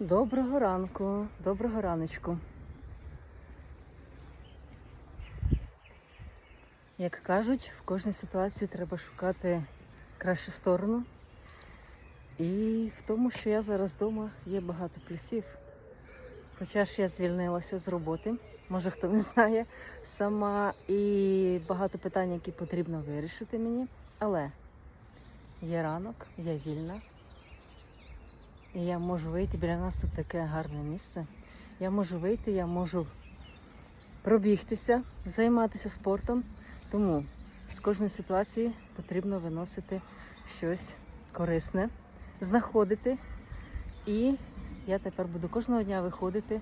Доброго ранку, доброго раночку. Як кажуть, в кожній ситуації треба шукати кращу сторону. І в тому, що я зараз вдома, є багато плюсів. Хоча ж я звільнилася з роботи, може хто не знає, сама і багато питань, які потрібно вирішити мені. Але є ранок, я вільна. І я можу вийти, біля нас тут таке гарне місце. Я можу вийти, я можу пробігтися, займатися спортом. Тому з кожної ситуації потрібно виносити щось корисне, знаходити. І я тепер буду кожного дня виходити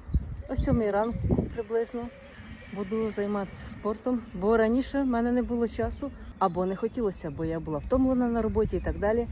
о 7 ранку приблизно. Буду займатися спортом, бо раніше в мене не було часу або не хотілося, бо я була втомлена на роботі і так далі.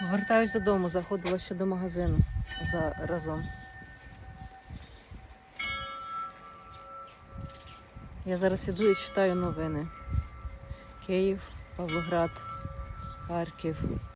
Вертаюсь додому, заходила ще до магазину за разом. Я зараз іду і читаю новини. Київ, Павлоград, Харків.